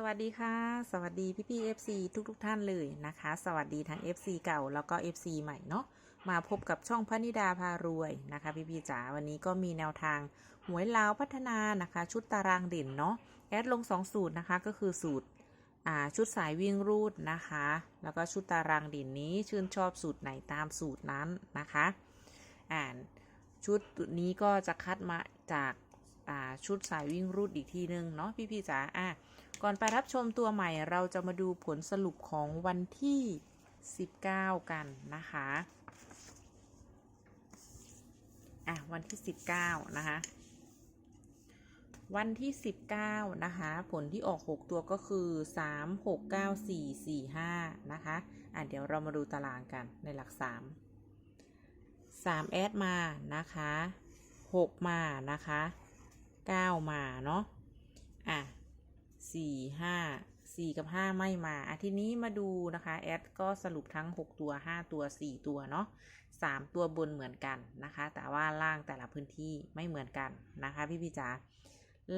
สวัสดีค่ะ สวัสดีพี่พี่ FC ทุกทุกท่านเลยนะคะ สวัสดีทั้ง FC เก่าแล้วก็ FC ใหม่เนาะมาพบกับช่องพนิดาพารวยนะคะ พี่พี่จ๋าวันนี้ก็มีแนวทางหวยลาวพัฒนานะคะ ชุดตารางเด่นเนาะแอดลง 2 สูตรนะคะก็คือสูตรอ่าชุดสายวิ่งรูดนะคะ แล้วก็ชุดตารางเด่นนี้ชื่นชอบสูตรไหนตามสูตรนั้นนะคะอ่านชุดนี้ก็จะคัดมาจาก ชุดสายวิ่งรูดอีกทีนึงเนาะพี่พี่ๆจ๋าอะก่อนไปรับชมตัวใหม่เราจะมาดูผลสรุปของวันที่ 19 กันนะคะอะวันที่ 19 นะคะ วันที่ 19 นะคะ ผลที่ออก 6 ตัวก็คือ 3 6 9 4 4 5 นะคะ อะเดี๋ยวเรามาดูตารางกันในหลัก 3 3 แอดมานะคะ 6 มานะคะ 9มาเนาะ อะสี่ห้าสี่กับห้าไม่มาอะทีนี้มาดูนะคะแอดก็สรุปทั้ง6ตัว5ตัว4ตัวเนาะ3ตัวบนเหมือนกันนะคะ แต่ว่าล่างแต่ละพื้นที่ไม่เหมือนกันนะคะพี่พี่จ๋า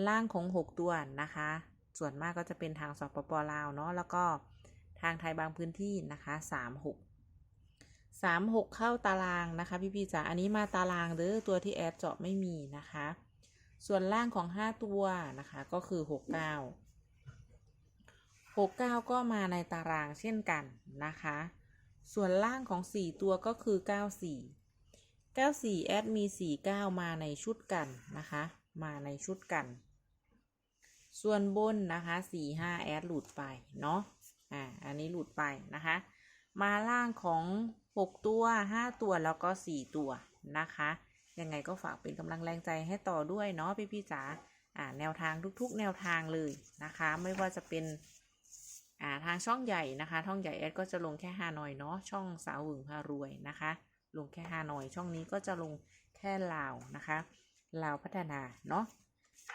ล่างของ6ตัวนะคะ ส่วนมากก็จะเป็นทางสปปลาวเนาะแล้วก็ทางไทยบางพื้นที่นะคะ3 6 3 6เข้าตารางนะคะ พี่พี่จ๋าอันนี้มาตารางเด้อตัวที่แอดเจาะไม่มีนะคะ ส่วนล่างของ 5 ตัวนะคะก็คือ 6 9 69 ก็มาในตารางเช่นกันนะคะ ส่วนล่างของ 4 ตัวก็คือ 94 94แอดมี 49 มาในชุดกันนะคะ มาในชุดกัน ส่วนบนนะคะ45แอดหลุดไปเนาะ อ่า อันนี้หลุดไปนะคะ มาล่างของ 6 ตัว 5 ตัวแล้วก็ 4 ตัวนะคะ ยังไงก็ฝากเป็นกำลังแรงใจให้ต่อด้วยเนาะพี่พี่ๆจ๋าอ่าแนวทางทุกๆ แนวทางเลยนะคะ ไม่ว่าจะเป็นอ่าทางช่องใหญ่นะคะช่องใหญ่แอดก็จะลงแค่ฮานอยเนาะช่องสาวหึงพารวยนะคะ ลงแค่ฮานอยช่องนี้ก็จะลงแค่ลาวนะคะลาวพัฒนาเนาะ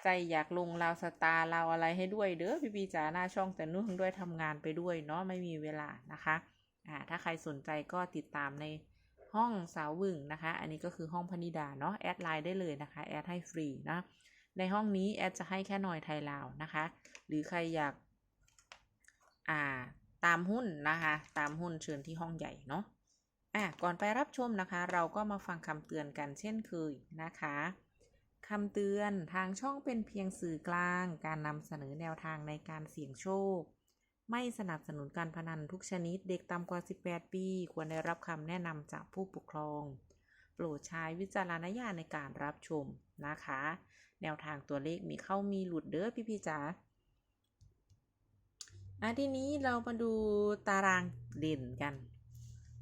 ใจอยากลงลาวสตาร์ลาวอะไรให้ด้วยเด้อพี่ปีจ๋าหน้าช่องแต่นุ่งด้วยทำงานไปด้วยเนาะไม่มีเวลานะคะอ่าถ้าใครสนใจก็ติดตามใน ห้องสาวหึงนะคะ อันนี้ก็คือห้องพนิดาเนาะแอดไลน์ได้เลยนะคะแอดให้ฟรีนะในห้องนี้แอดจะให้แค่หน่อยไทยลาวนะคะ หรือใครอยากอ่าตามหุ้นนะคะ ตามหุ้นเชิญที่ห้องใหญ่เนาะอะก่อนไปรับชมนะคะ เราก็มาฟังคำเตือนกันเช่นเคยนะคะคำเตือนทางช่องเป็นเพียงสื่อกลาง การนำเสนอแนวทางในการเสี่ยงโชค ไม่สนับสนุนการพนันทุกชนิด เด็กต่ำกว่า 18 ปี ควรได้รับคำแนะนำจากผู้ปกครอง โปรดใช้วิจารณญาณในการรับชมนะคะ แนวทางตัวเลขมีเข้ามีหลุดเด้อพี่พี่จ๋าอะทีนี้เรามาดูตารางเด่นกัน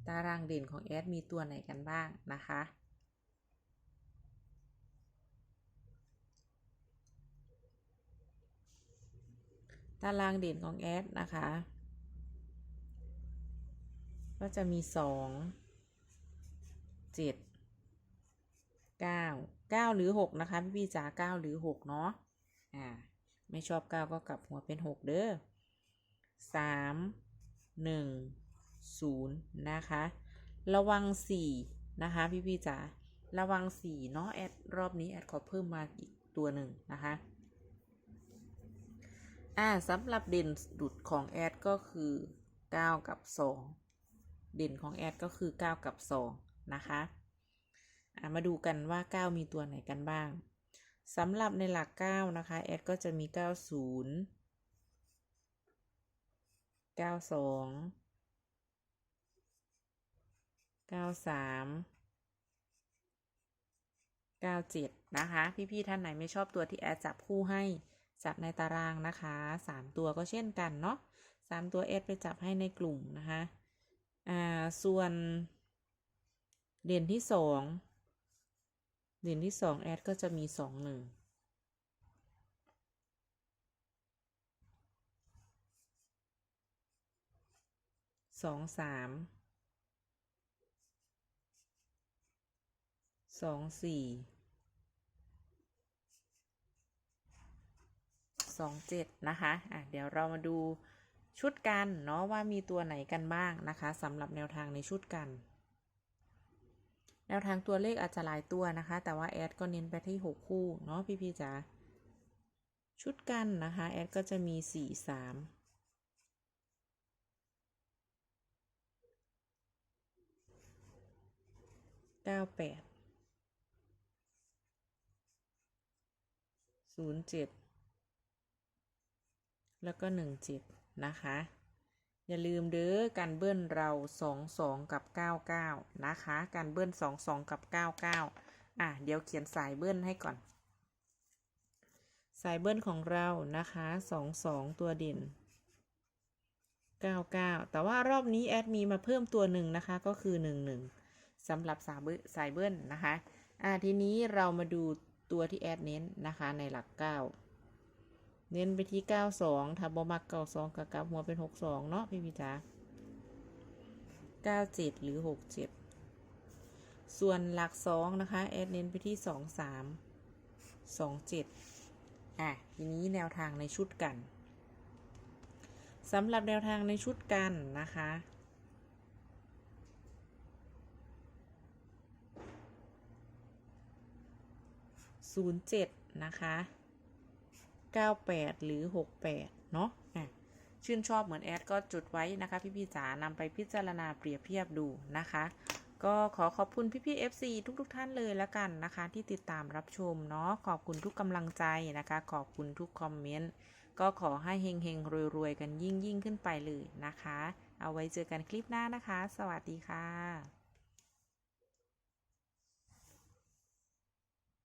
ตารางเด่นของแอดมีตัวไหนกันบ้างนะคะ ตารางเด่นของแอดนะคะ ก็จะมีสองเจ็ดเก้าเก้าหรือหกนะคะ พี่พี่จ๋าเก้าหรือหกเนาะอ่าไม่ชอบเก้าก็กลับหัวเป็นหกเด้อสามหนึ่งศูนย์นะคะ ระวังสี่นะคะ พี่พี่จ๋าระวังสี่เนาะแอดรอบนี้แอดขอเพิ่มมาอีกตัวหนึ่งนะคะ อ่าสำหรับเด่นดุดของแอดก็คือ 9 กับ 2 เด่นของแอดก็คือ 9 กับ 2 นะคะอ่ามาดูกันว่า 9 มีตัวไหนกันบ้างสำหรับในหลัก 9 นะคะ แอดก็จะมี 90เก้าสองเก้าสามเก้าเจ็ดนะคะ พี่ ๆ ท่านไหนไม่ชอบตัวที่แอดจับคู่ให้ จับในตารางนะคะสามตัวก็เช่นกันเนาะสามตัวแอดไปจับให้ในกลุ่มนะคะอ่าส่วนเด่นที่สองเด่นที่สองแอดก็จะมีสองหนึ่งสองสามสองสี่ สองเจ็ดนะคะอะเดี๋ยวเรามาดูชุดกันเนาะว่ามีตัวไหนกันบ้างนะคะสำหรับแนวทางในชุดกัน แนวทางตัวเลขอาจจะหลายตัวนะคะ แต่ว่าแอดก็เน้นไปที่หกคู่เนาะพี่ๆจ๋าชุดกันนะคะแอดก็จะมีสี่สามเก้าแปดศูนย์เจ็ด แล้วก็หนึ่งเจ็ดนะคะ อย่าลืมเด้อการเบิ้ลเราสองสองกับเก้าเก้านะคะ การเบิ้ลสองสองกับเก้าเก้าอะ เดี๋ยวเขียนสายเบิ้ลให้ก่อน สายเบิ้ลของเรานะคะสองสองตัวเด่นเก้าเก้าแต่ว่ารอบนี้แอดมีมาเพิ่มตัวหนึ่งนะคะก็คือหนึ่งหนึ่งสำหรับสายเบิ้ลสายเบิ้ลนะคะ อะทีนี้เรามาดูตัวที่แอดเน้นนะคะในหลักเก้า เน้นไปที่เก้าสองถ้าบอมักเก้าสองกับกลับหัวเป็นหกสองเนาะพี่พี่จ๋าเก้าเจ็ดหรือหกเจ็ดส่วนหลักสองนะคะแอดเน้นไปที่สองสามสองเจ็ดอะทีนี้แนวทางในชุดกันสำหรับแนวทางในชุดกันนะคะศูนย์เจ็ดนะคะ เก้าแปดหรือหกแปดเนาะะชื่นชอบเหมือนแอดก็จุดไว้นะคะ พี่พี่จ๋านำไปพิจารณาเปรียบเทียบดูนะคะ ก็ขอขอบคุณพี่ๆ FC ทุกๆทท่านเลยแล้วกันนะคะ ที่ติดตามรับชมเนาะขอบคุณทุกกำลังใจนะคะ ขอบคุณทุกคอมเมนต์ก็ขอให้เฮงๆรวยๆกันยิ่งยิ่งขึ้นไปเลยนะคะ เอาไว้เจอกันคลิปหน้านะคะ สวัสดีค่ะ